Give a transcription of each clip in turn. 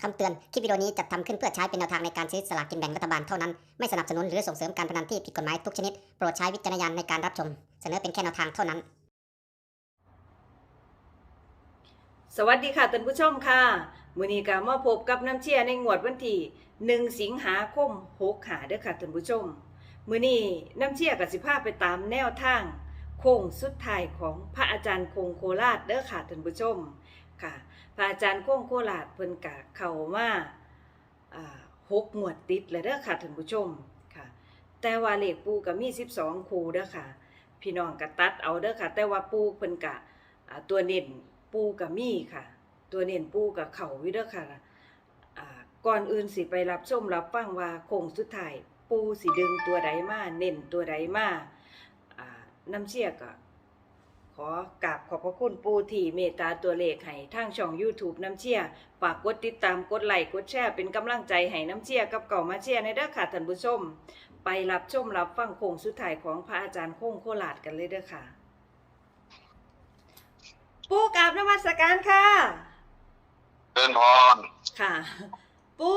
คำเตือน คลิปวิดีโอนี้จัดทำขึ้นเพื่อใช้เป็นแนวทางในการซื้อสลากกินแบ่งรัฐบาลเท่านั้น ไม่สนับสนุนหรือส่งเสริมการพนันที่ผิดกฎหมายทุกชนิด โปรดใช้วิจารณญาณในการรับชม เสนอเป็นแค่แนวทางเท่านั้น สวัสดีค่ะท่านผู้ชมค่ะมือนี้ก็มาพบกับน้ำเชียในงวดวันที่1สิงหาคม6หาเด้อค่ะท่านผู้ชมมือนี้น้ำเชียก็สิพาไปตามแนวทาง โค้งสุดท้ายของพระอาจารย์คงโคราชเด้อค่ะท่านผู้ชมค่ะพระอาจารย์คงโคราชเพิ่นกะเข้ามาหกหมวดติดเลยเด้อค่ะท่านผู้ชมค่ะ แต่ว่าเลขปูก็มี 12 คู่เด้อค่ะ พี่น้องก็ตัดเอาเด้อค่ะ แต่ว่าปูเพิ่นกะตัวเน้นปูกับมีค่ะ ตัวเน้นปูกับเข่าวิเด้อค่ะก่อนอื่นสิไปรับชมรับฟังว่าโค้งสุดท้ายปูสิดึงตัวใดมาเน้นตัวใดมา น้ำเชี่ยก็ขอกราบขอบพระคุณปูที่เมตตาตัวเลขให้ทางช่อง YouTube น้ำเชี่ยฝากกดติดตามกดไลค์กดแชร์เป็นกำลังใจให้น้ำเชี่ยกับเก่ามาเชี่ยในเด้อค่ะท่านผู้ชม ไปรับชมรับฟังโค้งสุดท้ายของพระอาจารย์โค้งโคราชกันเลยเด้อค่ะ ปูกราบนมัสการค่ะเดินพรค่ะ ปู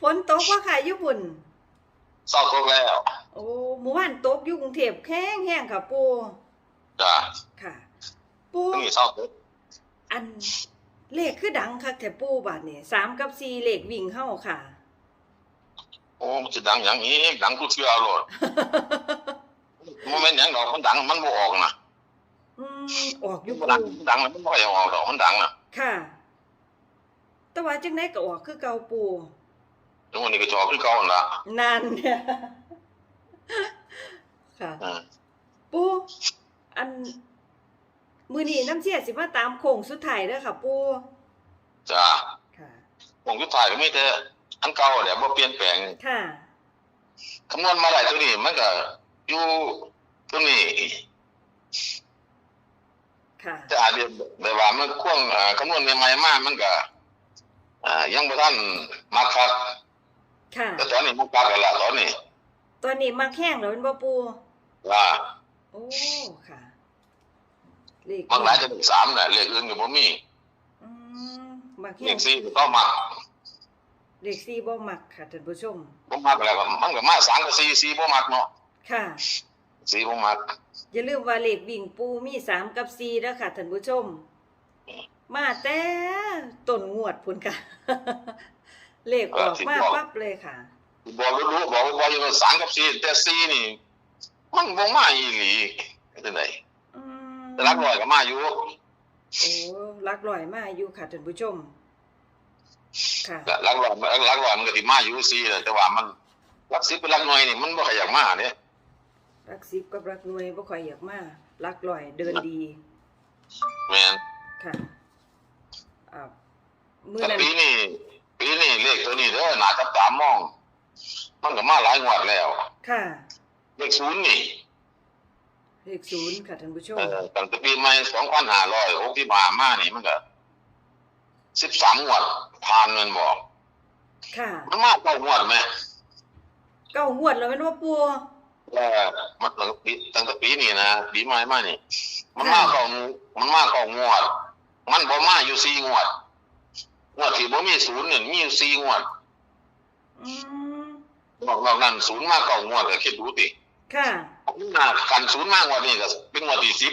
ฝนตกว่าค่ะญี่ปุ่น เศร้าตกแล้ว โอ้หมู่บ้านตกอยู่กรุงเทพแห้งแห้งค่ะปูจ้ะค่ะ ปูนี่เศร้าตกอันเลขคือดังค่ะแต่ปูบาทนี่สามกับสี่เลขวิ่งเข้าค่ะ โอ้มันจะดังอย่างนี้ดังกูเชื่อเอาโลดมันไม่นหยังดอกมันดังมันบ่ออกนะอืมออกอยู่มันปูดังดังมันบ่ค่อยออกดอกมันดังน่ะค่ะ แต่ว่าจังไดก็ออกคือเก่าปู แล้ววันนี้ก็จอคือเก่าหั่นล่ะนั่นเนี่ยค่ะ อืมปูอัน มือนี้น้ำเชี่ยสิมาตามโค้งสุดท้ายเด้อค่ะ ปูจ้ะค่ะ ผมสุดท้ายก็มีแต่อันเก่าแหละบ่เปลี่ยนแปลงค่ะ คำนวณมาได้ตัวนี้มันก็อยู่ตัวนี้ค่ะแต่อาจจะแบบว่ามันควงอ่าคำนวณใหม่ๆมามันก็อ่ายังบ่ทันมักคัก ค่ะ แต่ตอนนี้มันคักแล้วล่ะตอนนี้ตอนนี้มาแข้งแล้วเป็นบ่ปูว่าโอ้ค่ะเลขบางหลายจะเป็นสามแหละเลขอื่นก็บ่มีอืมมาเลแข้งขสี่ก็มักเลขสี่บ่มักค่ะท่านผู้ชม บ่มักแล้วก็มันก็มาสามกับสี่สี่บ่มักเนาะค่ะ สี่บ่มักอย่าลืมว่าเลขวิ่งปูมีสามกับสี่แล้วค่ะท่านผู้ชม มาแต่ต้นงวดพุ่นค่ะ เลขออกมาปั๊บเลยค่ะ บอกรู้ๆบอกว่าบ่อยู่ว่าสามกับสี่แต่สี่นี่ มันบ่มาอีหลีจังได๋อืมแต่หลักร้อยก็มาอยู่โอ้ลักลอยมาอยู่ค่ะท่านผู้ชม ค่ะหลักร้อยหลักร้อยมันก็สิมาอยู่สี่แหละแต่ว่ามันหลักสิบเป็นหลักหน่วยนี่มันบ่ค่อยอยากมาเด้รักสิบกับรักหน่วยบ่ค่อยอยากมารักลอยเดินดีแม่นค่ะอ่ามือแต่นั้นปีนี้ปี นี้เลขตัวนี้เด้อน่าจับตามอง มันก็มาหลายงวดแล้ว ค่ะ เลขศูนย์นี่เลขศูนย์ค่ะท่านผู้ชมเออตั้งแต่ปีใหม่2565มานี่มันก็13งวดผ่านแม่นบ่ค่ะ มันมาเก้างวดไหมเก้างวดแล้วแม่นว่าปัวเออมันตั้งแต่ปีตั้งแต่ปีนี้นะปีใหม่มานี่ มันมาเก้ามันมาเก้างวด มันบ่มาอยู่สี่งวด งวดที่บ่มีศูนย์เนี่ยมีอยู่สี่งวดอืมนอกนอกนั้นศูนย์มาเก้างวดก็คิดดูติค่ะน่ากันศูนย์มางวดนี่ก็เป็นงวดที่สิบ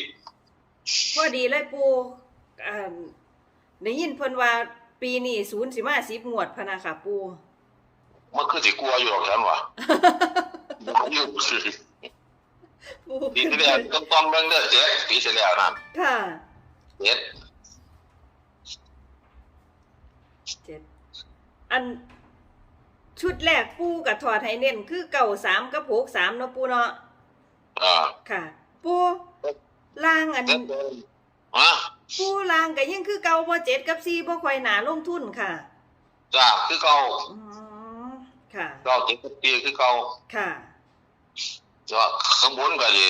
พอดีเลยปูอ่าได้ยินเพิ่นว่าปีนี้ศูนย์สิมาสิบงวดพะนะค่ะปู มันคือสิกลัวอยู่หรอกฉันว่าอยู่สิปูปีที่แล้วต้องต้องเบิ่งเด้อเจ็ดปีที่แล้วนั่นค่ะ เจ็ด เจ็ด อันชุดแรกปูกับถอดให้เน้นคือเก่าสามกับหกสามเนาะปูเนาะอ่าค่ะ ปูล่างอันเจ็ดเดินฮะปูล่างก็ยังคือเก่าบ่เจ็ดกับสี่บ่ค่อยหนาลงทุนค่ะจ้าคือเก่าอืมค่ะเก่าเจ็ดกับปีคือเก่าค่ะจะข้างบนก็ดี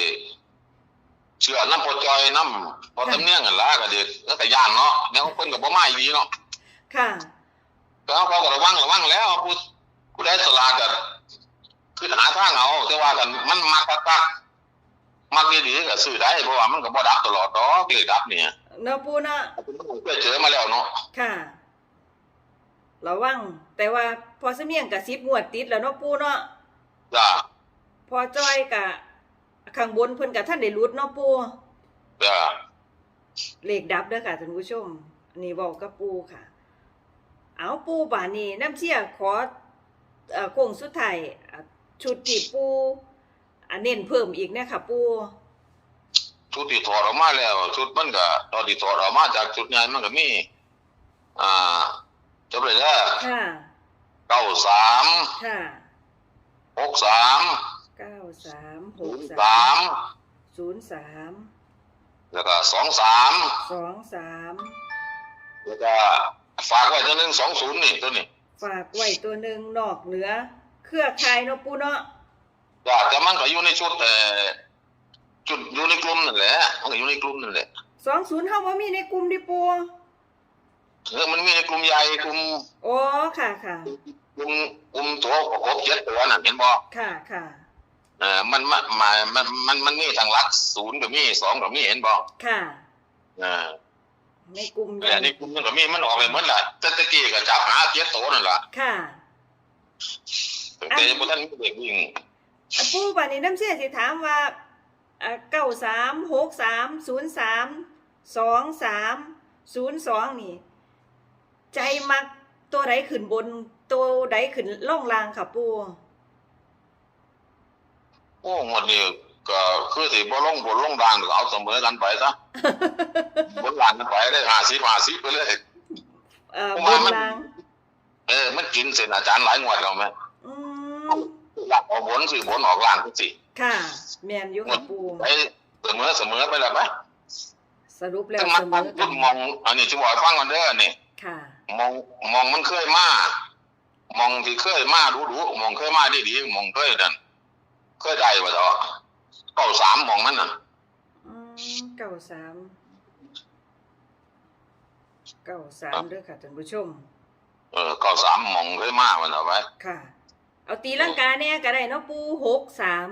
เชื่อน้ำพอจอยน้ำพอตำเนียงกันละก็ดีแล้วก็ย่านเนาะเดี๋ยวเพิ่นก็บ่มาอีหลีเนาะค่ะ ก็เขาก็ระวังระวังแล้วผู้ผู้ใดสลากก็คือหาทางเอาแต่ว่ากันมันมักกักๆมักดีๆก็ซื้อได้เพราะว่ามันก็บ่ดับตลอดดอกเลขดับเนี่ยเนาะปูเนาะเคยเจอมาแล้วเนาะค่ะระวังแต่ว่าพอเสมียงกับ10งวดติดแล้วเนาะปูเนาะจ้าพอจ้อยกะข้างบนเพิ่นกับท่านได้รุดเนาะปูจ้าเลขดับเด้อค่ะท่านผู้ชมอันนี่บอกกับปูค่ะ เอาปูบานนี้น้ำเชี่ยขอเอ่อโค้งสุดท้ายอะชุดที่ปูอะเน้นเพิ่มอีกเนี่ยค่ะปูชุดที่ถอดออกมาแล้ว ชุดมันก็ตอนที่ถอดออกมาจากชุดงานมันก็มี อ่าจบเลยเด้อค่ะเก้าสามค่ะหกสามเก้าสามหศูกนย์สาสามมศูนย์สามแล้วก็สองสามสองสามแล้วก็ ฝากไว้ตัวหนึ่งสองศูนย์นี่ตัวนี้ฝากไว้ตัวหนึ่งนอกเหนือ เครือข่ายเนาะปูเนาะจ้าแต่มันก็อยู่ในชุดแต่จุดอยู่ในกลุ่มนั่นแหละมันก็อยู่ในกลุ่มนั่นแหละสองศูนย์เท่าว่ามีในกลุ่มดิปูเออมันมีในกลุ่มใหญ่กลุ่มโอ้ค่ะค่ะ กลุ่มกลุ่มตัวครบเจ็ดตัวน่ะเห็นบ่ค่ะค่ะเออมันมันมันมันมันมันมีทางลักศูนย์ก็มีสองก็มีเห็นบ่ค่ะเออ ในกลุ่มแต่ในกลุ่มนั้นก็มีมันออกไปเหมือนล่ะแต่ตะกี้ก็จับหาเจ็ดตัวนั่นล่ะค่ะแต่บ่ทันมีเด็กวิ่งอะปูป่านนี้น้ำเสียสิถามว่าเก้าสามหกสามศูนย์สามสองสามศูนย์สองนี่ ใจมักตัวใดขึ้นบน ตัวใดขึ้นล่องลางค่ะปูโอ้งวดนี้ ก็คือสิบ่ลงบนลงดางก็เอาเสมอกันไปซะบนล่างกันไปได้50 50ไปเลยเอ่อผมบว่านมันลางเออมันกินเส้นอาจารย์หลายงวดแล้วแม่อืมหลักออกบนสิบนออกล่างจังซี่ค่ะ แมนอยู่ค่ะปูไปเสมอเสมอไปแล้วไหมสรุปแล้วซึ่งเสมันมมันอกัรุ่นนมอง อันนี้จะบอกให้ฟังกันเด้อนี่ ค่ะ มองมองมันเคยมามองที่เคยมาดูดูมองเคยมาดีดีมองเคยนั่นเคยได้ว่าเถอะ เก้าสามมองมันน่ะอืมเก้าสามเก้าสามเด้อค่ะท่านผู้ชม เออเก้าสามมองเคยมามันเอาไว้ค่ะ เอาตีลังกาแน่ก็ได้เนาะปูหกสาม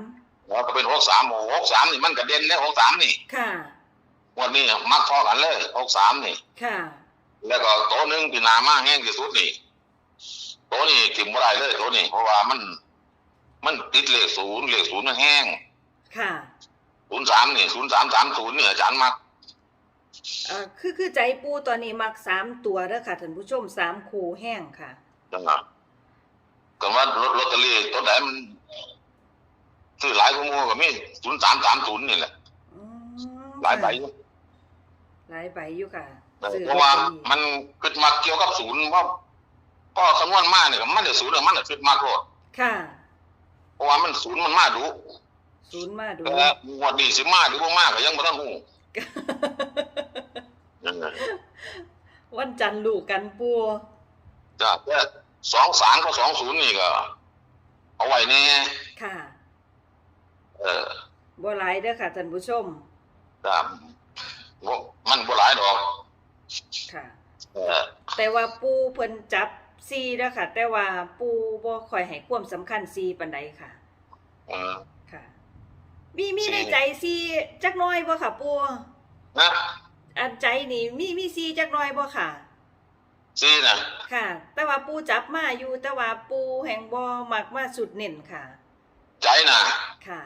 แล้วก็เป็นหกสามหกสามนี่มันกระเด็นเลยหกสามนี่ ค่ะวันนี้มักพอกันเลยหกสามนี่ ค่ะ แล้วก็โต๊ะหนึงที่หนามาแห้งที่สุดนี่โต๊ะนี่ถิ่มบ่ได้เลยโต๊ะนี่เพราะว่ามัน มันติดเลขศูนย์เลขศูนย์มันแห้ง ค่ะศูนย์สามนี่ศูนย์สามสามศูนย์นี่อาจารย์มักเอ่อคือคือใจปูตอนนี้มักสามตัวเด้อค่ะท่านผู้ชมสามคูแห้งค่ะจังหวะก็ว่าลอตลอตเตอรี่ตัวไหนมันซื้อหลายกว่าหมู่ก็มีศูนย์สามสามศูนย์นี่แหละอืมหลายใบอยู่หลายใบอยู่ค่ะเพราะว่ามันขึ้นมาเกี่ยวกับศูนย์ว่าก็คำนวณมาเนี่ยก็มันจะศูนย์เนี่ยมันจะขึ้นมากโลดค่ะ เพราะว่ามันศูนย์มันมาดู ศูนย์มาดูแต่งวดนี้สิมาหรือบ่มาก็ยังบ่ทันฮู้เออวันจันทร์ลูกกันปูจ้ะแต่สองสามกับสองศูนย์นี่ก็ เอาไว้แน่ค่ะ เออบ่หลายเด้อค่ะท่านผู้ชมจ้ะบ่มันบ่หลายดอก ค่ะเออแต่ว่าปูเพิ่นจับซีเด้อค่ะ แต่ว่าปูบ่ค่อยให้ความสำคัญซีปานใดค่ะเออค่ะ มีมีซีในใจซีจักหน้อยบ่ค่ะปูนะอันใจนี่มีมีซีจักหน้อยบ่ค่ะ ซีน่ะค่ะ แต่ว่าปูจับมาอยู่แต่ว่าปูแห่งบ่มักมาสุดเน้นค่ะ ใจน่ะค่ะ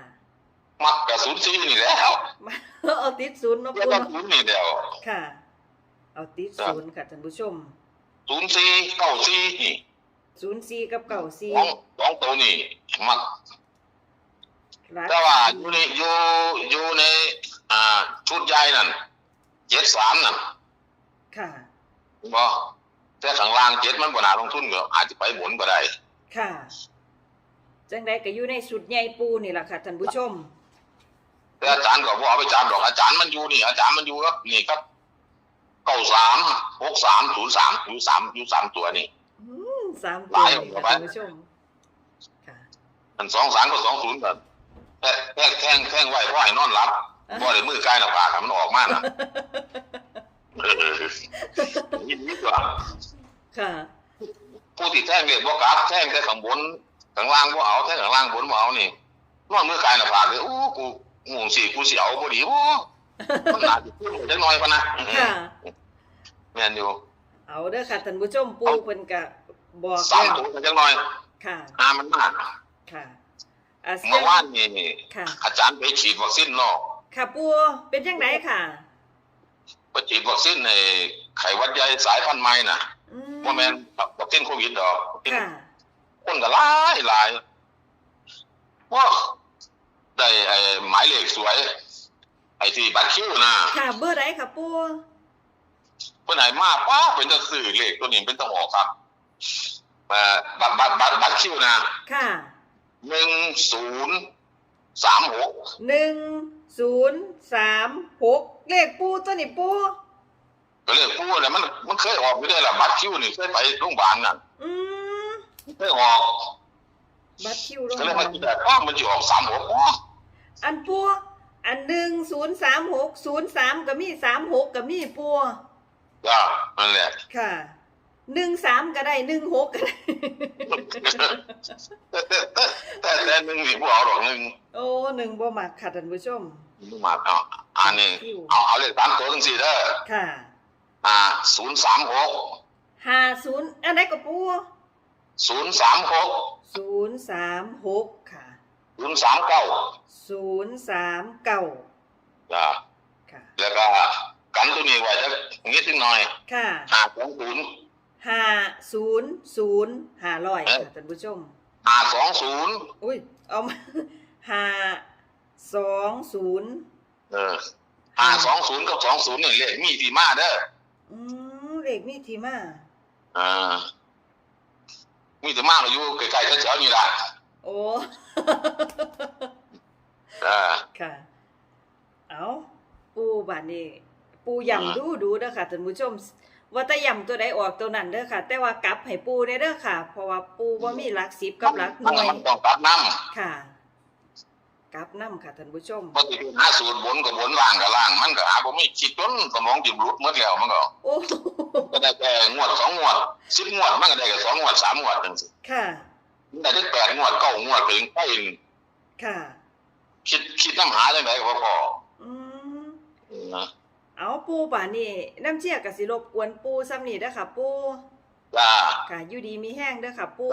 มักกับศูนย์ซีนี่แหล้วมาเอาติดศูนย์เนาะแล้วปูก็เนาะศูนย์นี่เดียวค่ะ เอาติดครับศูนย์ค่ะท่านผู้ชมศูนย์ซีเก้าซีนี่ศูนย์ซีกับเก่าซีสองสองตัวนี่มักรัก แต่ว่าอยู่ในอยู่อยู่ใน อ่า ชุดใหญ่นั่นเจ็ดสามนั่นค่ะบ่แต่ข้างล่างเจ็ดมันบ่น่าลงทุนก็อาจจะไปหมุนก็ได้ ค่ะ จังใดก็อยู่ในสุดใหญ่ปูนี่แหละค่ะท่านผู้ชม แต่อาจารย์ก็บ่เอาไปจับดอกอาจารย์มันอยู่นี่ อาจารย์มันอยู่ครับนี่ครับเก้าสามหกสามศูนย์สามอยู่สามอยู่สามตัวนี่อืมสามหตัวลายนี่ออกค่ะไปท่านผู้ชมค่ะมันสองสามก็สองศูนย์กัน แท่แท่แท่งแท่งไว้เพราะให้นอนหลับบ่ได้มือใกล้หน้าผากให้มันออกมาน่ะเออยินดีกว่าค่ะผู้ที่แท่งเรียกบ่กลับแท่งแต่ข้างบนข้างล่างบ่เอาแท่งข้างล่างบนบ่เอานี่นอนมือใกล้หน้าผากเลยโอ้กูงูสิกูสิเอาบ่ดีโอ้มันน่าสิพูดจักหน่อยพะนะค่ะแม่นอยู่เอาเด้อค่ะท่านผู้ชมปูเอาเพิ่นก็บอกสามแล้วตัวจังหน่อยค่ะหามันมากค่ะ อ่าเสีเมื่ยองวานนี่ค่ะ อาจารย์ไปฉีดวัคซีนเนอกค่ะปูเป็นจังไดค่ะไปฉีดวัคซีนในไข้หวัดใหญ่สายพันธุ์ใหม่น่ะอืมว่าแม่นวัคซีนโควิดดอกวัคซีนค่ะคนก็หลายหลายว้าได้ไอ้หมายเลขสวย ไอ้ที่บัตรคิวนะค่ะ เบอร์ไหนค่ะปูเพิ่นให้มาป้าเป็นตะสื่อเลขตัวนี้เป็นตะออกครับเอ่อบัตรบัตรบัตรบัตรคิวนะค่ะ หนึ่งศูนย์สามหกหนึ่งศูนย์สามหกเลขปูตัวนี้ปูก็เลยพูดเลยมันมันเคยออกไม่ได้ละบัตรคิวนี่เคยไปโรงพยาบาลน่ะอืมเคยออกบัตรคิวโรงก็พเลยยามาบาลคิดว่าอ้าวมันจะออกสามหกอ๋ออันปูอันหนึ่งศูนย์สามหกศูนย์สามก็มีสามหกก็มีปูจ้านั่นแหละค่ะ หนึ่งสามก็ได้หนึ่งหกก็ได้ แต่แต่แต่แต่แต่หนึ่งนี่พวกเอาดอกหนึ่งโอ้หนึ่งบ่มักค่ะท่านผู้ชมมึงมาเอาอันนี้เอาเอาเลขสามตัวทั้งสี่เด้อค่ะ อ่าศูนย์สามหกห้าศูนย์อันไหนก็ปูศูนย์สามหกศูนย์สามหกค่ะศูนย์สามเก้าศูนย์สามเก้าจ้าค่ะแล้วก็กันตัวนี้ไว้จะนิดหน่อยค่ะห้าสองศูนย์ ห้าศูนย์ศูนย์ห้าร้อยเอ๊ะค่ะท่านผู้ชมห้าสองศูนย์อุ้ยเอามาห้าสองศูนย์เออห้าสองศูนย์กับสองศูนย์นี่เลขมีที่มาเด้ออืมเลขมีที่มาอ่ามีที่มาเราอยู่ใกล้ๆแถวๆนี่ล่ะโอ้อ่าค่ะ เอาปูบานนี้ปูย่ำดูดูเด้อค่ะท่านผู้ชม ว่าแต่ย่ำตัวใดออกตัวนั้นเด้อค่ะ แต่ว่ากลับให้ปูได้เด้อค่ะ เพราะว่าปูว่ามีหลักสิบกับหลักหมันน่วยมันต้องตัดน้ค่ะ กลับน้ำค่ะท่านผู้ชมำพอที่หาสูตรบนกับบนล่างกับล่าง มันก็หาบ่มีคิดจนสมองจิบรุดหมดแล้วมันก็โอ้ก็ได้แค่งวดสองงวดสิบงวดมันก็ได้แค่สองงวดสามงวดจังสิค่ะมันได้ถึงแปดงวดเก้างวดถึงไปค่ะ คิดคิดน้ำหาจังไดก็บ่พออืมนะ เอาปูป่านนี้น้ำเชี่ยกับสิรบกวนปูซ้ำนี่เด้อค่ะ ปูจ้าค่ะอยู่ดีมีแห้งเด้อค่ะ ปู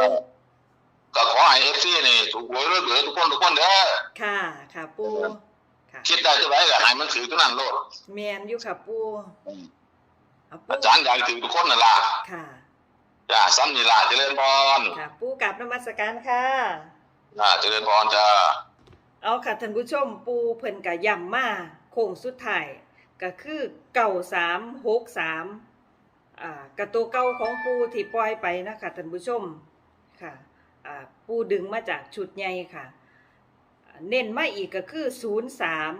ก็ขอให้ FC นี่ถูกหวยรวยเบือทุกคนทุกคนเด้อค่ะ ค่ะ ปูค่ะคิดได้เท่าไหร่ก็ให้มันถือเท่านั้นโลดแมนอยู่ค่ะ ปูเอาปูอาจารย์อยากให้ถือทุกคนนั่นล่ะค่ะจ้าซ้ำนี่ล่ะเจริญพรค่ะ ปูกลับนมัสการค่ะจ้าเจริญพรจ้าเอาค่ะท่านผู้ชมปูเพิ่นกะย่ำมาโค้งสุดท้าย ก็คือเก่าสามหกสามอ่ากระตัวเก่าของปูที่ปล่อยไปนะคะท่านผู้ชมค่ะอ่าปูดึงมาจากชุดใหญ่ค่ะ เน้นมาอีกก็คือศูนย์สาม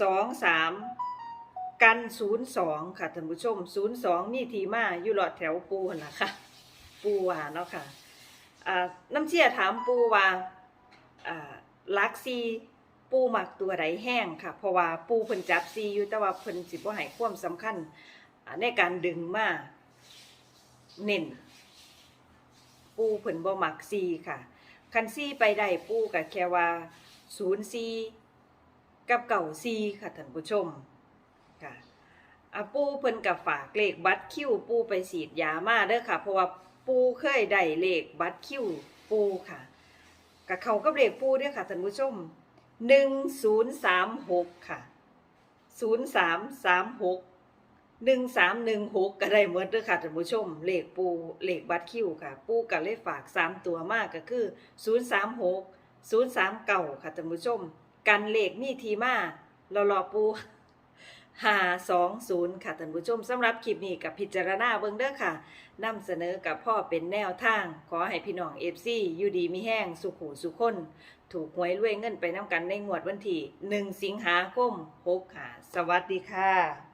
สองสามกันศูนย์สองค่ะท่านผู้ชมศูนย์สองมีทีมาอยู่หลอดแถวปูนะค่ะปูว่าเนาะค่ะอ่าน้ำเชี่ยถามปูว่าอ่าลักซี ปูหมักตัวใดแห้งค่ะ เพราะว่าปูเพิ่นจับซีอยู่แต่ว่าเพิ่นสิบ่ให้ความสำคัญในการดึงมาเน้นปูเพิ่นบ่หมักซีค่ะ คันซีไปได้ปูก็แค่ว่า0ซีกับเก่าซีค่ะท่านผู้ชมค่ะอะปูเพิ่นก็ฝากเลขบัตรคิวปูไปฉีดยามาเด้อค่ะ เพราะว่าปูเคยได้เลขบัตรคิวปูค่ะกับเขากับเลขปูเด้วยค่ะท่านผู้ชม หนึ่งศูนย์สามหกค่ะศูนย์สามสามหกหนึ่งสามหนึ่งหกก็ได้เหมือนเด้วยค่ะท่านผู้ชมเลขปูเลขบัตรคิวค่ะ ปูกับเลขฝากสามตัวมากก็คือศูนย์สามหกศูนย์สามเก่าค่ะท่านผู้ชม กันเลขมีทีมาเรารอปู ห้าสองศูนย์ค่ะท่านผู้ชมสำหรับคลิปนี้กับพิจารณาเบิ่งเด้อค่ะนำเสนอกับพ่อเป็นแนวทาง ขอให้พี่น้องเอฟซีอยู่ดีมีแห้งสุขหูสุขคน ถูกหวยรวยเงินไปน้ำกันในงวดวันที่ 1 สิงหาคม6ค่ะ สวัสดีค่ะ